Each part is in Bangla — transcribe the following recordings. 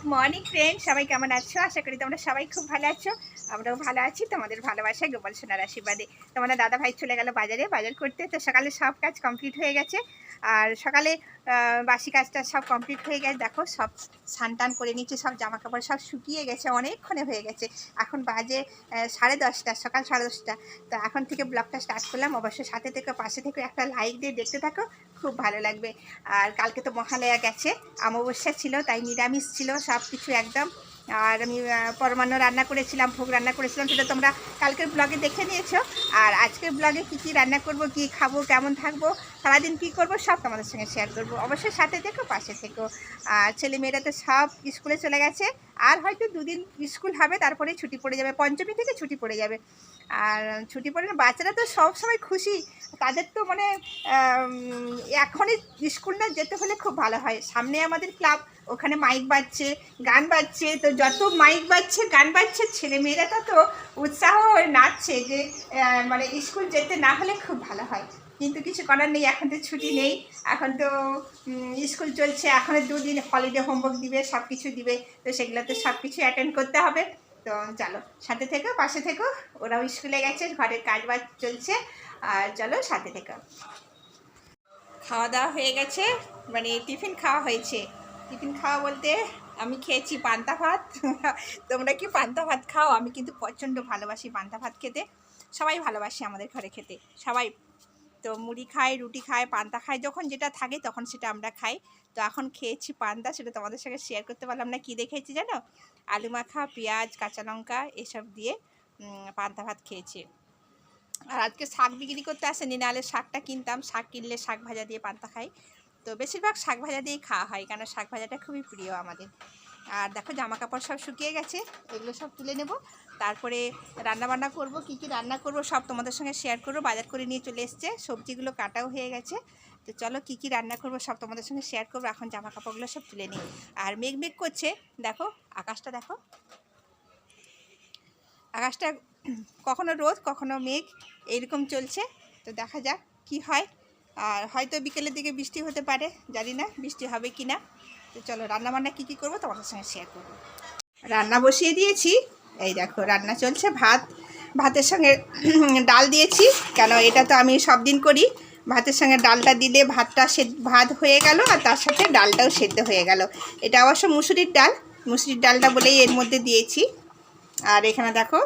গুড মর্নিং ফ্রেন্ড সবাই কেমন আছো? আশা করি তোমরা সবাই খুব ভালো আছো। আমরাও ভালো আছি। তোমাদের ভালোবাসায় গোপাল সোনার আশীর্বাদে। তোমরা দাদা ভাই চলে গেল বাজারে, বাজার করতে। তো সকালে সব কাজ কমপ্লিট হয়ে গেছে। আর সকালে বাসি কাজটা সব কমপ্লিট হয়ে গেছে। দেখো, সব টান করে নিচ্ছে সব জামা কাপড় সব শুকিয়ে গেছে, অনেকক্ষণে হয়ে গেছে। এখন বাজে সাড়ে দশটা, সকাল সাড়ে দশটা। তো এখন থেকে ব্লগটা স্টার্ট করলাম। অবশ্যই সাথে থেকে পাশে থেকে একটা লাইক দিয়ে দেখতে থাকো, খুব ভালো লাগবে। আর কালকে তো মহালয়া গেছে, অমাবস্যা ছিল, তাই নিরামিষ ছিল সব কিছু একদম আর আমি পরমান্ন রান্না করেছিলাম, ভোগ রান্না করেছিলাম, সেটা তোমরা কালকের ব্লগে দেখে নিয়েছো। আর আজকের ব্লগে কী কী রান্না করব, কী খাব, কেমন থাকব, সারাদিন কী করব, সব তোমাদের সঙ্গে শেয়ার করব। অবশ্যই সাথে থেকো, পাশে থেকো। আর ছেলে মেয়েরা তো সব স্কুলে চলে গেছে, আর হয়তো দুদিন স্কুল হবে তারপরে ছুটি পড়ে যাবে, পঞ্চমী থেকে ছুটি পড়ে যাবে। আর ছুটি পড়ে বাচ্চারা তো সব সময় খুশি, তাদের তো মানে এখনই স্কুল না যেতে হলে খুব ভালো হয়। সামনে আমাদের ক্লাব ওখানে মাইক বাজছে, গান বাজছে, তো যত মাইক বাজছে, গান বাজছে ছেলে মেয়েরা তো তো উৎসাহ নাচছে যে মানে স্কুল যেতে না হলে খুব ভালো হয়। কিন্তু কিছু করার নেই, এখন তো ছুটি নেই। এখন তো স্কুল চলছে, এখন দুদিন হলিডে হোমওয়ার্ক দিবে সব কিছু দিবে, তো সেগুলোতে সব কিছু অ্যাটেন্ড করতে হবে। তো চলো, সাথে থেকো, পাশে থেকো, ওরাও স্কুলে গেছে, ঘরের কাজ বাজ চলছে, আর চলো সাথে থেকো। খাওয়া দাওয়া হয়ে গেছে মানে টিফিন খাওয়া হয়েছে। টিফিন খাওয়া বলতে আমি খেয়েছি পান্তা ভাত। তোমরা কি পান্তা ভাত খাও? আমি কিন্তু প্রচণ্ড ভালোবাসি পান্তা ভাত খেতে। সবাই ভালোবাসি আমাদের ঘরে খেতে, সবাই। তো মুড়ি খায়, রুটি খায়, পান্তা খায়, যখন যেটা থাকে তখন সেটা আমরা খাই। তো এখন খেয়েছি পান্তা, সেটা তোমাদের সঙ্গে শেয়ার করতে পারলাম না, কী দেখেছি জানো? আলু মাখা, পেঁয়াজ, কাঁচা লঙ্কা, এসব দিয়ে পান্তা ভাত খেয়েছি। আর আজকে শাক বিক্রি করতে আসেনি, নাহলে শাকটা কিনতাম, শাক কিনলে শাক ভাজা দিয়ে পান্তা খাই। তো বেশিরভাগ শাক ভাজা দিয়েই খাওয়া হয় কেন শাক ভাজাটা খুবই প্রিয় আমাদের। আর দেখো জামা কাপড় সব শুকিয়ে গেছে, এগুলো সব তুলে নেব। তারপরে রান্না বান্না করব, কি কি রান্না করব সব তোমাদের সঙ্গে শেয়ার করব, বাজার করে নিয়ে চলে এসছে, সবজিগুলো কাটাও হয়ে গেছে। তো চলো কি কি রান্না করব সব তোমাদের সঙ্গে শেয়ার করব, এখন জামা কাপড়গুলো সব তুলে নিই। আর মেঘ মেঘ করছে, দেখো আকাশটা দেখো। আকাশটা কখনো রোদ, কখনো মেঘ এইরকম চলছে। তো দেখা যাক কি হয়। আর হয়তো বিকেলের দিকে বৃষ্টি হতে পারে, জানি না বৃষ্টি হবে কি না। তো চলো রান্না বান্না কী কী করব তোমাদের সঙ্গে শেয়ার করব। রান্না বসিয়ে দিয়েছি, এই দেখো রান্না চলছে, ভাত, ভাতের সঙ্গে ডাল দিয়েছি, কেন এটা তো আমি সব দিন করি। ভাতের সঙ্গে ডালটা দিলে ভাতটা সে ভাত হয়ে গেল আর তার সাথে ডালটাও সেদ্ধ হয়ে গেল। এটা অবশ্য মুসুরির ডাল, মুসুরির ডালটা বলেই এর মধ্যে দিয়েছি। আর এখানে দেখো,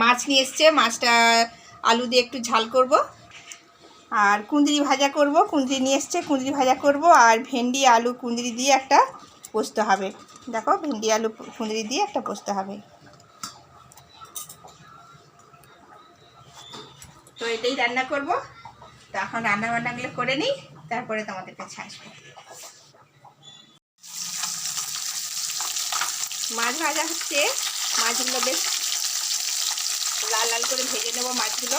মাছ নিয়ে এসছে, মাছটা আলু দিয়ে একটু ঝাল করব। আর কুঁদরি ভাজা করব, কুঁদরি নিয়ে এসছে, কুঁদরি ভাজা করব, আর ভেন্ডি, আলু, কুঁদরি দিয়ে একটা পোস্ত হবে। দেখো, ভেন্ডি, আলু, কুঁদরি দিয়ে একটা পোস্ত হবে। তো এটাই রান্না করব। তো এখন রান্না বান্নাগুলো করে নিই, তারপরে তোমাদের কাছে আসব। মাছ ভাজা হচ্ছে, মাছগুলো বেশ লাল লাল করে ভেজে নেব মাছগুলো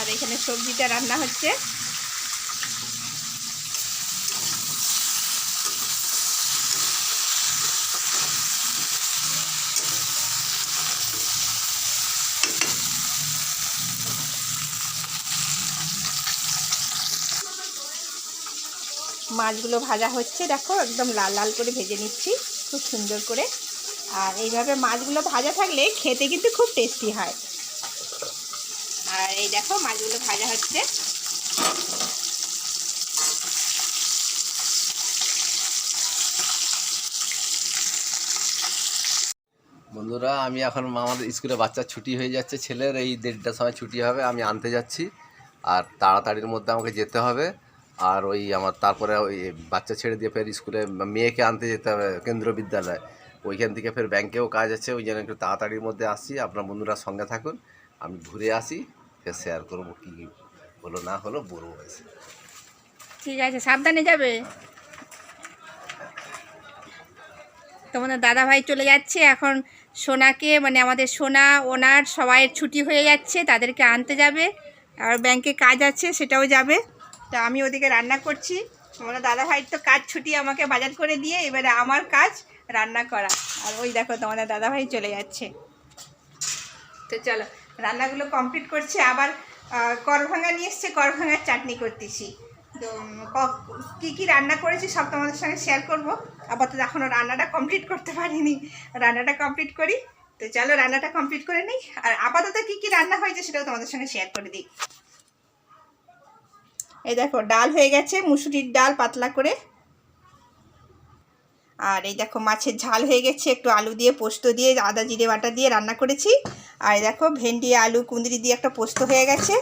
আর এখানে সবজিটা রান্না হচ্ছে। মাছগুলো ভাজা হচ্ছে, দেখো, একদম লাল লাল করে ভেজে নিচ্ছি, খুব সুন্দর করে। আর এইভাবে মাছগুলো ভাজা থাকলে খেতে কিন্তু খুব টেস্টি হয়। আর এই দেখো মাছগুলো ভাজা হচ্ছে। বন্ধুরা, আমি এখন আমাদের স্কুলে বাচ্চার ছুটি হয়ে যাচ্ছে, ছেলের এই দেড়টার সময় ছুটি হবে, আমি আনতে যাচ্ছি। আর তাড়াতাড়ির মধ্যে আমাকে যেতে হবে। আর ওই আমার তারপরে ওই বাচ্চা ছেড়ে দিয়ে ফের স্কুলে মেয়েকে আনতে যেতে হবে কেন্দ্র বিদ্যালয়। ওইখান থেকে ফের ব্যাংকেও কাজ আছে, ওই জন্য একটু তাড়াতাড়ির মধ্যে আসছি। আপনার বন্ধুরা সঙ্গে থাকুন, আমি ঘুরে আসি। শেয়ার করব, কী হলো না হলো বলব এসে ঠিক আছে, সাবধানে যাবে। তোমাদের দাদা ভাই চলে যাচ্ছে, এখন সোনাকে মানে আমাদের সোনা, ওনার সবাই ছুটি হয়ে যাচ্ছে, তাদেরকে আনতে যাবে। আর ব্যাংকে কাজ আছে, সেটাও যাবে। তা আমি ওদিকে রান্না করছি। তোমাদের দাদা ভাইয়ের তো কাজ ছুটি, আমাকে বাজার করে দিয়ে এবারে আমার কাজ রান্না করা। আর ওই দেখো তোমাদের দাদা ভাই চলে যাচ্ছে। তো চলো রান্নাগুলো কমপ্লিট করছি, আবার করভাঙা নিয়ে এসছে করভাঙার চাটনি করতেছি। তো কি কি রান্না করেছি সব তোমাদের সঙ্গে শেয়ার করব। আপাতত এখনও রান্নাটা কমপ্লিট করতে পারিনি। রান্নাটা কমপ্লিট করি। তো চলো, রান্নাটা কমপ্লিট করে নিই। আর আপাতত কি কি রান্না হয়েছে সেটাও তোমাদের সঙ্গে শেয়ার করে দিই। এই দেখো, ডাল হয়ে গেছে, মুসুরির ডাল পাতলা করে। আর এই দেখো, মাছের ঝাল হয়ে গেছে, একটু আলু দিয়ে পোস্ত দিয়ে, আদা, জিরে বাটা দিয়ে রান্না করেছি। আর দেখো ভেন্ডি, আলু, কুঁদরি দিয়ে একটা পোস্ত হয়ে গেছে।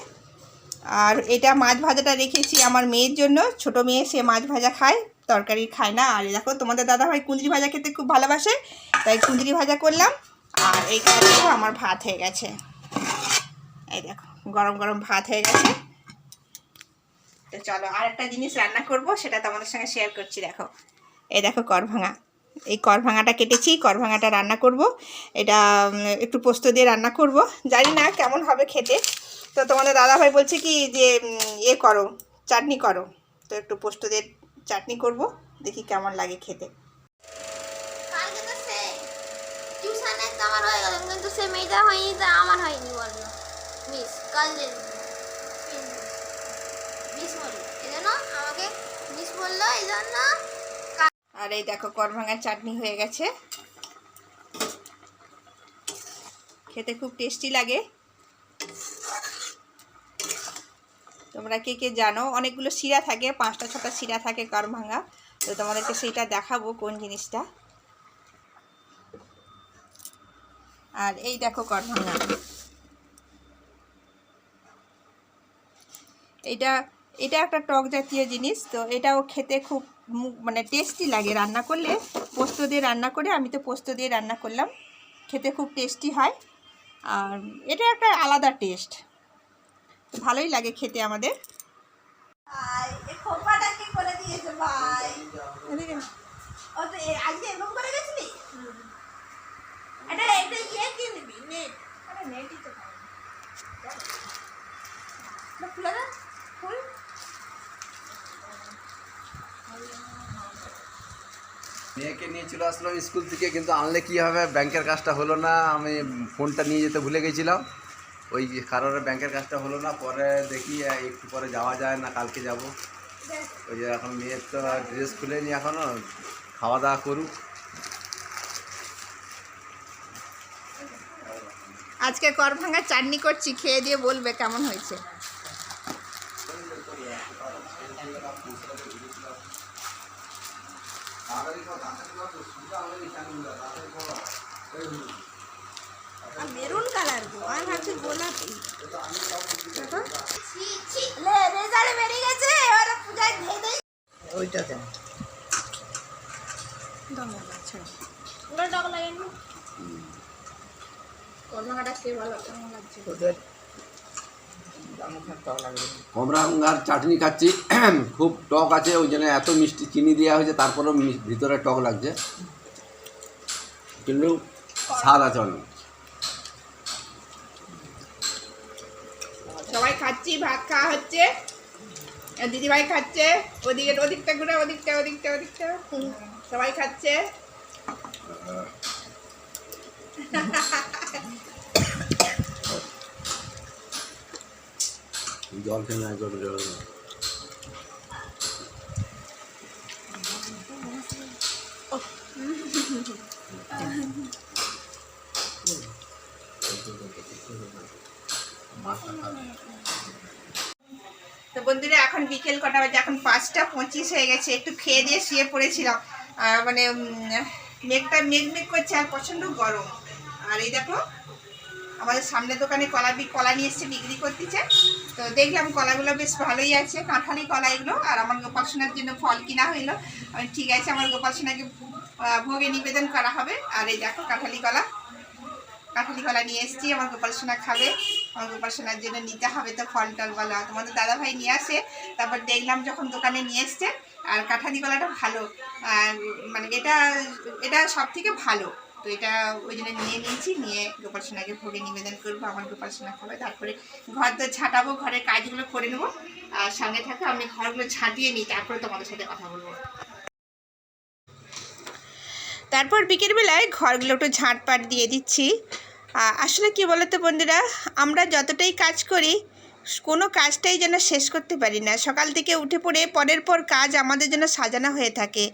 আর এটা মাছ ভাজাটা রেখেছি আমার মেয়ের জন্য। ছোট মেয়ে, সে মাছ ভাজা খায়, তরকারি খায় না। আর দেখো তোমাদের দাদা ভাই কুঁদরি ভাজা খেতে খুব ভালোবাসে, তাই কুঁদরি ভাজা করলাম। আর এইখানে দেখো আমার ভাত হয়ে গেছে। এই দেখো, গরম গরম ভাত হয়ে গেছে। তো চলো আর একটা জিনিস রান্না করব, সেটা তোমাদের সঙ্গে শেয়ার করছি, দেখো। এই দেখো করভাঙা। এই করভাঙাটা কেটেছি করভাঙাটা রান্না করব। এটা একটু পোস্ত দিয়ে রান্না করব। জানি না কেমন হবে খেতে। তো তোমাদের দাদাভাই বলছে কি যে ইয়ে করো, চাটনি করো। তো একটু পোস্ত দিয়ে চাটনি করব, দেখি কেমন লাগে খেতে। আমার সে হয়নি আমার হয়নি আমাকে মিস বলল, এই জন্য আর এই দেখো করভাঙার চাটনি হয়ে গেছে। খেতে খুব টেস্টি লাগে। তোমরা কে কে জানো? অনেকগুলো শিরা থাকে, পাঁচটা, ছটা শিরা থাকে করভাঙা তো তোমাদেরকে সেইটা দেখাবো কোন জিনিসটা। আর এই দেখো করভাঙা এটা এটা একটা টক জাতীয় জিনিস, তো এটাও খেতে খুব মানে টেস্টি লাগে রান্না করলে। পোস্ত দিয়ে রান্না করে, আমি তো পোস্ত দিয়ে রান্না করলাম। খেতে খুব টেস্টি হয়। আর এটা একটা আলাদা টেস্ট ভালোই লাগে খেতে আমাদের। নিয়ে চলে আসলাম স্কুল থেকে, কিন্তু আনলে কি হবে? ব্যাংকের কাজটা হলো না। আমি ফোনটা নিয়ে যেতে ভুলে গেছিলাম। ওই কারণে ব্যাংকের কাজটা হলো না। পরে দেখি একটু পরে যাওয়া যায় না, কালকে যাব। ওই যে এখন মেয়ের তো ড্রেস খুলেনি এখনও খাওয়া দাওয়া করুক। আজকে করভাঙা চাটনি করছি, খেয়ে দিয়ে বলবে কেমন হয়েছে। মেরুন কালার গো আমি ভাবছি গোলাপি। লে রেজাল্ট বেরিয়ে গেছে এবারে পূজায় দিয়ে দেই ওটা ডক লাগেনি করভাঙাটা খেয়ে ভালো লাগছে? কমরাঙ্গার চাটনি খাচ্ছি। খুব টক আছে, ওই জন্য এত মিষ্টি চিনি দেওয়া হয়েছে, তারপরেও ভিতরে টক লাগছে। কিন্তু স্বাদ আছে অনেক। সবাই খাচ্ছি, ভাত খাওয়া হচ্ছে। দিদিভাই খাচ্ছে, ওদিকে, ওদিকটা ঘুরে, ওদিকটা ওদিকটা ওদিকটা। সবাই খাচ্ছে। জল খেয়ে না জল জল তো বন্ধুরা, এখন বিকেল কটা বাজে, এখন পাঁচটা পঁচিশ হয়ে গেছে। একটু খেয়ে দিয়ে শুয়ে পড়েছিলাম। আর মানে মেঘটা মেঘ মেঘ করছে, আর প্রচণ্ড গরম। আর এই দেখো আমাদের সামনের দোকানে কলা কলা নিয়ে এসছে, বিক্রি করতেছে। তো দেখলাম কলাগুলো বেশ ভালোই আছে, কাঁঠালি কলা এগুলো। আর আমার গোপাল সোনার জন্য ফল কিনা হইল। আমি ঠিক আছে, আমার গোপাল সোনাকে ভোগে নিবেদন করা হবে। আর এই দেখো কাঁঠালি কলা। কাঁঠালি কলা নিয়ে এসেছি, আমার গোপাল সোনা খাবে। আমার গোপাল সোনার জন্য নিতে হবে তো ফল টল বলা। তোমাদের দাদা ভাই নিয়ে আসে। তারপর দেখলাম যখন দোকানে নিয়ে এসছে, আর কাঁঠালি কলাটা ভালো। আর মানে এটা এটা সব থেকে ভালো। তো এটা ওই জন্য নিয়ে নিয়েছি, নিয়ে গোপাল সোনাকে ভোগে নিবেদন করব, আমার গোপাল সোনা খাবে, তারপরে ঘর তো ছাটাবো, ঘরের কাজগুলো করে নেব, আর সঙ্গে থাকো, আমি ঘরগুলো ঝাঁটিয়ে নিই, তারপরে তোমাদের সাথে কথা বলব। তারপর বিকেলবেলায় ঘরগুলো একটু ঝাঁটপাট দিয়ে দিচ্ছি। আসলে কি বলতো বন্ধুরা, আমরা যতটাই কাজ করি, কোনো কাজটাই যেন শেষ করতে পারি না। সকাল থেকে উঠে পড়ে পরের পর কাজ আমাদের জন্য সাজানো হয়ে থাকে।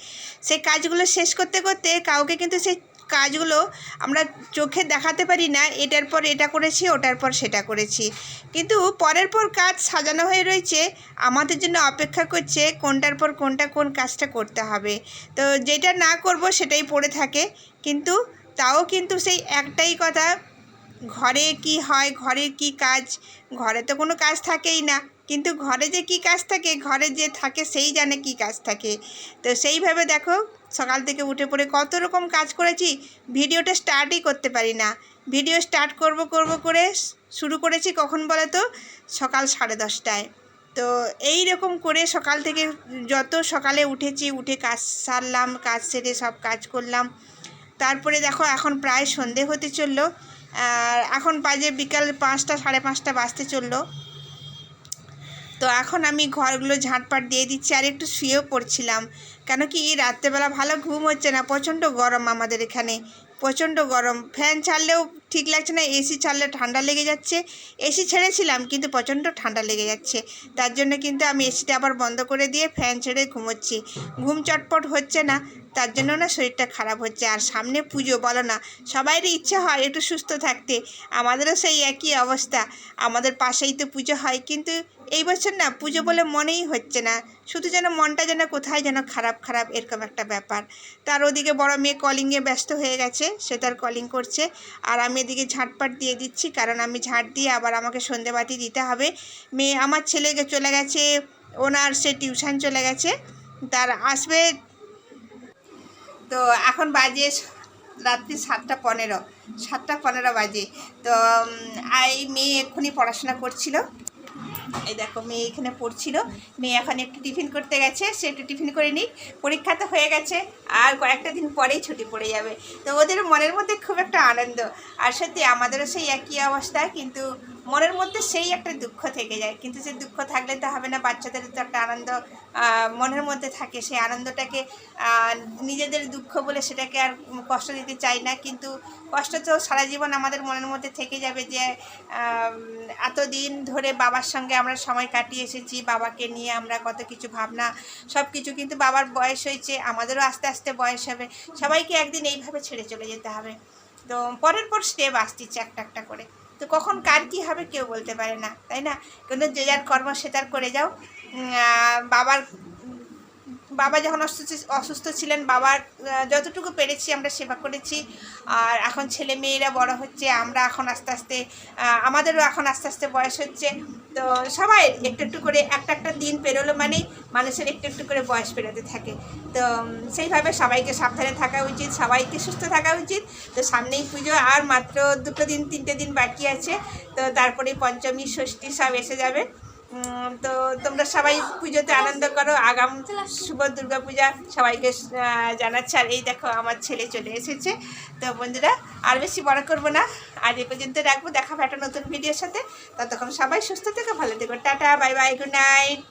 সেই কাজগুলো শেষ করতে করতে কাউকে কিন্তু সেই কাজগুলো আমরা চোখে দেখাতে পারি না, এটার পর এটা করেছি, ওটার পর সেটা করেছি। কিন্তু পরের পর কাজ সাজানো হয়ে রয়েছে, আমাদের জন্য অপেক্ষা করছে কোনটার পর কোনটা কোন কাজটা করতে হবে। তো যেটা না করব সেটাই পড়ে থাকে, কিন্তু তাও কিন্তু সেই একটাই কথা, ঘরে কি হয় ঘরের কি কাজ, ঘরে তো কোনো কাজ থাকেই না। কিন্তু ঘরে যে কি কাজ থাকে, ঘরে যে থাকে সেই জানে কি কাজ থাকে। তো সেইভাবে দেখো, সকাল থেকে উঠে পড়ে কত রকম কাজ করেছি, ভিডিওটা স্টার্টই করতে পারি না। ভিডিও স্টার্ট করব করব করে শুরু করেছি কখন বলো তো সকাল সাড়ে দশটায়। তো এই রকম করে সকাল থেকে যত সকালে উঠেছি, উঠে কাজ সারলাম, কাজ সেরে সব কাজ করলাম। তারপরে দেখো, এখন প্রায় সন্ধে হতে চলল। আর এখন বাজে বিকাল পাঁচটা, সাড়ে পাঁচটা বাজতে চলল। তো এখন আমি ঘরগুলো ঝাঁটপাট দিয়ে দিচ্ছি আর একটু শুয়েও পড়ছিলাম। কেন কি রাত্রেবেলা ভালো ঘুম হচ্ছে না, প্রচণ্ড গরম আমাদের এখানে, প্রচণ্ড গরম। ফ্যান ছাড়লেও ঠিক লাগছে না, এসি ছাড়লে ঠান্ডা লেগে যাচ্ছে। এসি ছেড়েছিলাম কিন্তু প্রচণ্ড ঠান্ডা লেগে যাচ্ছে। তার জন্য কিন্তু আমি এসিটা আবার বন্ধ করে দিয়ে ফ্যান ছেড়ে ঘুমোচ্ছি। ঘুম চটপট হচ্ছে না, তার জন্য না শরীরটা খারাপ হচ্ছে। আর সামনে পুজো, বলো না সবাইরই ইচ্ছে হয় একটু সুস্থ থাকতে। আমাদেরও সেই একই অবস্থা, আমাদের পাশেই তো পুজো হয়, কিন্তু এই বছর না পুজো বলে মনেই হচ্ছে না। শুধু যেন মনটা যেন কোথায় যেন খারাপ খারাপ এরকম একটা ব্যাপার। তার ওদিকে বড় মেয়ে কলিংয়ে ব্যস্ত হয়ে গেছে, সে তার কলিং করছে। আর আমি এদিকে ঝাঁটপাট দিয়ে দিচ্ছি, কারণ আমি ঝাঁট দিয়ে আবার আমাকে সন্ধেবাতি দিতে হবে। মেয়ে আমার ছেলে গে- চলে গেছে, ওনার সে টিউশন চলে গেছে, তার আসবে তো এখন বাজে রাত্রি সাতটা পনেরো সাতটা পনেরো বাজে। তো এই মেয়ে এক্ষুনি পড়াশোনা করছিল। দেখো মেয়ে এখানে পড়ছিল। মেয়ে এখন একটু টিফিন করতে গেছে, সে একটু টিফিন করে নিক। পরীক্ষা তো হয়ে গেছে, আর কয়েকটা দিন পরেই ছুটি পড়ে যাবে। তো ওদের মনের মধ্যে খুব একটা আনন্দ। আর সত্যি আমাদেরও সেই একই অবস্থা, কিন্তু মনের মধ্যে সেই একটা দুঃখ থেকে যায়। কিন্তু সে দুঃখ থাকলে তো হবে না বাচ্চাদের তো একটা আনন্দ মনের মধ্যে থাকে। সেই আনন্দটাকে নিজেদের দুঃখ বলে সেটাকে আর কষ্ট দিতে চাই না। কিন্তু কষ্ট তো সারা জীবন আমাদের মনের মধ্যে থেকে যাবে যে এতদিন ধরে বাবার সঙ্গে আমরা সময় কাটিয়ে এসেছি, বাবাকে নিয়ে আমরা কত কিছু ভাবনা সব কিছু কিন্তু বাবার বয়স হয়েছে, আমাদেরও আস্তে আস্তে বয়স হবে। সবাইকে একদিন এইভাবে ছেড়ে চলে যেতে হবে। তো পরের পর স্টেপ আসতেছে একটা একটা করে। তো কখন কার কী হবে কেউ বলতে পারে না, তাই না? কিন্তু যে যার কর্ম সে তার করে যাও। বাবার বাবা যখন অসুস্থ অসুস্থ ছিলেন, বাবার যতটুকু পেরেছি আমরা সেবা করেছি। আর এখন ছেলে মেয়েরা বড় হচ্ছে, আমরা এখন আস্তে আস্তে আমাদেরও এখন আস্তে আস্তে বয়স হচ্ছে। তো সবাই একটু একটু করে, একটা একটা দিন পেরোলো মানেই মানুষের একটু একটু করে বয়স পেরোতে থাকে। তো সেইভাবে সবাইকে সাবধানে থাকা উচিত, সবাইকে সুস্থ থাকা উচিত। তো সামনেই পুজো, আর মাত্র দুটো দিন, তিনটে দিন বাকি আছে। তো তারপরে পঞ্চমী, ষষ্ঠী সব এসে যাবে। তো তোমরা সবাই পুজোতে আনন্দ করো, আগাম শুভ দুর্গা পূজা সবাইকে জানাচ্ছে। আর এই দেখো আমার ছেলে চলে এসেছে। তো বন্ধুরা, আর বেশি বড় করব না। আর এই পর্যন্ত রাখব। দেখা একটা নতুন ভিডিওর সাথে। ততক্ষণ সবাই সুস্থ থেকে, ভালো থেকো। Tata, bye bye good night